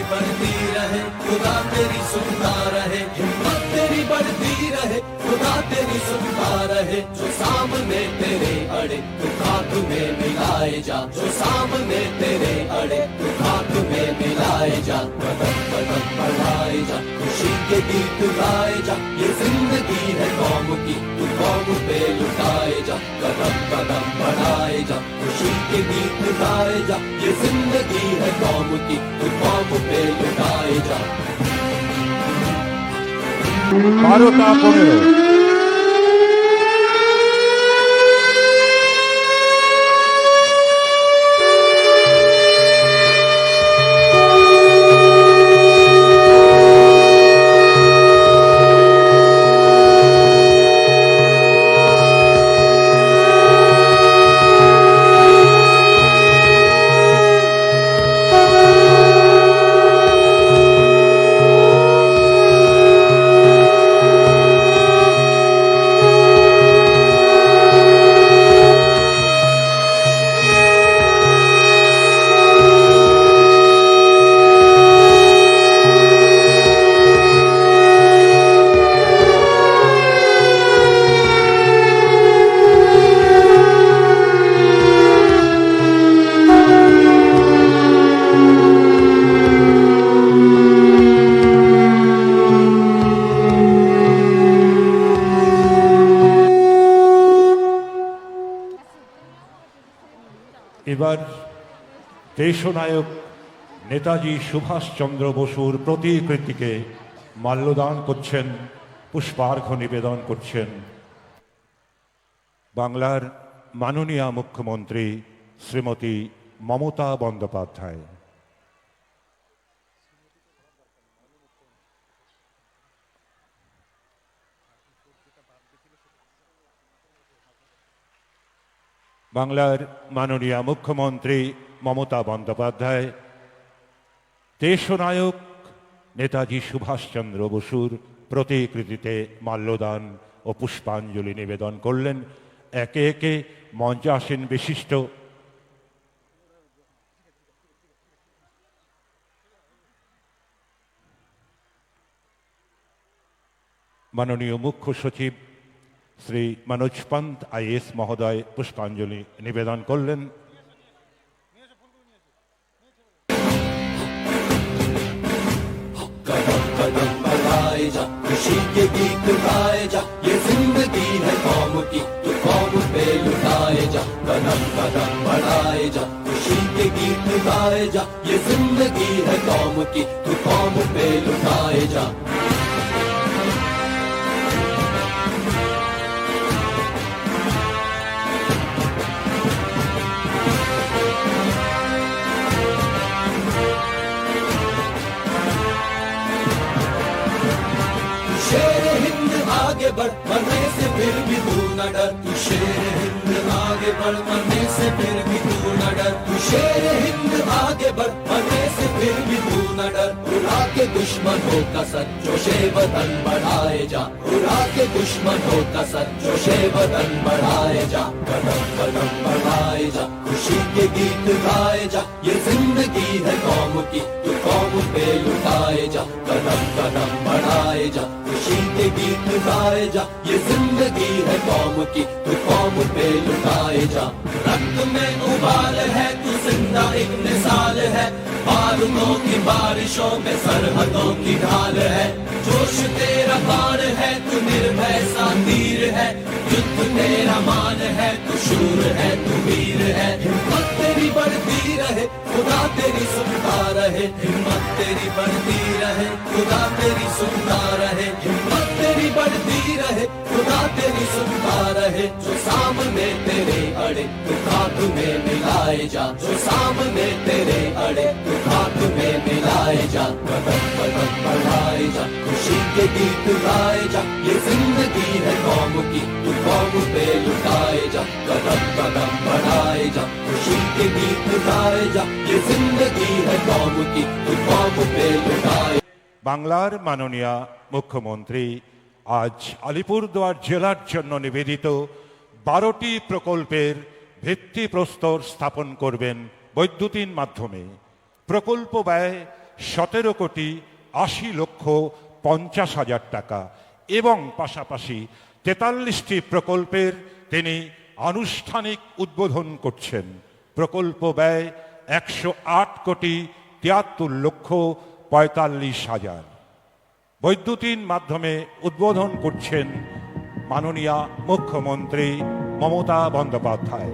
खुदा तेरी सुनता रहे, हिम्मत तेरी बढ़ती रहे, खुदा तेरी सुनता रहे, जो सामने तेरे अड़े, तू खाक में मिलाए जा, जो सामने तेरे अड़े, तू खाक में मिलाए जा कदम कदम बढ़ाए जा, खुशी के गीत गाए जा, ये ज़िंदगी है कौम की, तू कौम पे लुटाए जा कदम कदम जा खुशी के गीत गाए जा ये ज़िंदगी है कौम की कौम पे लुटाए जा मारो तापों में এবার দেশনায়ক নেতাজি সুভাষচন্দ্র বসুর প্রতিকৃতিকে মাল্যদান করছেন, পুষ্পার্ঘ নিবেদন করছেন বাংলার মাননীয় মুখ্যমন্ত্রী শ্রীমতী মমতা বন্দ্যোপাধ্যায়। বাংলার মাননীয় মুখ্যমন্ত্রী মমতা বন্দ্যোপাধ্যায়, দেশনায়ক নেতাজি সুভাষচন্দ্র বসুর প্রতিকৃতিতে মাল্যদান ও পুষ্পাঞ্জলি নিবেদন করলেন। একে একে মঞ্চে আসেন বিশিষ্ট মাননীয় মুখ্য সচিব শ্রী মনোজ পন্ত আইএস মহোদয় পুষ্পাঞ্জলি নিবেদন করলেন कदम कदम बढ़ाए जा खुशी के गीत गाए जा ये जिंदगी है कौम की तू कौम पे लुटाए जा कदम कदम बढ़ाए जा खुशी के गीत गाए जा ये जिंदगी है कौम की तू कौम पे लुटाए जा तू न डर तू शेर हिंद आगे बढ़ मरने से फिर भी तू न डर तू शेर हिंद आगे बढ़ मरने से फिर भी तू न डर उड़ा के दुश्मनों का सच्चो शे वतन बढ़ाए जा उड़ा के दुश्मनों का सच्चो शे वतन बढ़ाए जा कदम कदम बढ़ाए जा खुशी के गीत गाए जा ये जिंदगी है कौम की तू कौम पे लुटाए जा कदम कदम बढ़ाए जा गीत गाए जा। ये ज़िंदगी है कौम की, तू कौम पे लुटाए जा। रक्त में उबाल है तू, ज़िंदा एक मिसाल है। बारूदों की बारिशों में सरहदों की ढाल है। जोश तेरा बाण है, तू निर्भय सा तीर है। युद्ध तेरा मान है, तू शूर है, तू वीर है। हिम्मत तेरी बढ़ती रहे, खुदा तेरी सुनता रहे। हिम्मत तेरी बढ़ती रहे, खुदा तेरी सुनता रहे। सुनता रहे जो सामने तेरे अड़े तू खाक में मिलाए जा जो सामने तेरे अड़े तू खाक में मिलाए जा कदम कदम बढ़ाए जा खुशी के गीत गाए जा ये जिंदगी है कौम की तू कौम पे लुटाए जा कदम कदम बढ़ाए जा खुशी के गीत गाए जा ये जिंदगी है कौम की तू कौम पे लुटाए বাংলার মাননীয় মুখ্যমন্ত্রী আজ আলিপুরদুয়ার জেলার জন্য নিবেদিত বারোটি প্রকল্পের ভিত্তিপ্রস্তর স্থাপন করবেন বৈদ্যুতিন মাধ্যমে। প্রকল্প ব্যয় সতেরো কোটি আশি লক্ষ পঞ্চাশ হাজার টাকা এবং পাশাপাশি তেতাল্লিশটি প্রকল্পের তিনি আনুষ্ঠানিক উদ্বোধন করছেন। প্রকল্প ব্যয় একশো আট কোটি তিয়াত্তর লক্ষ পঁয়তাল্লিশ হাজার। বৈদ্যুতিন মাধ্যমে উদ্বোধন করছেন মাননীয়া মুখ্যমন্ত্রী মমতা বন্দ্যোপাধ্যায়।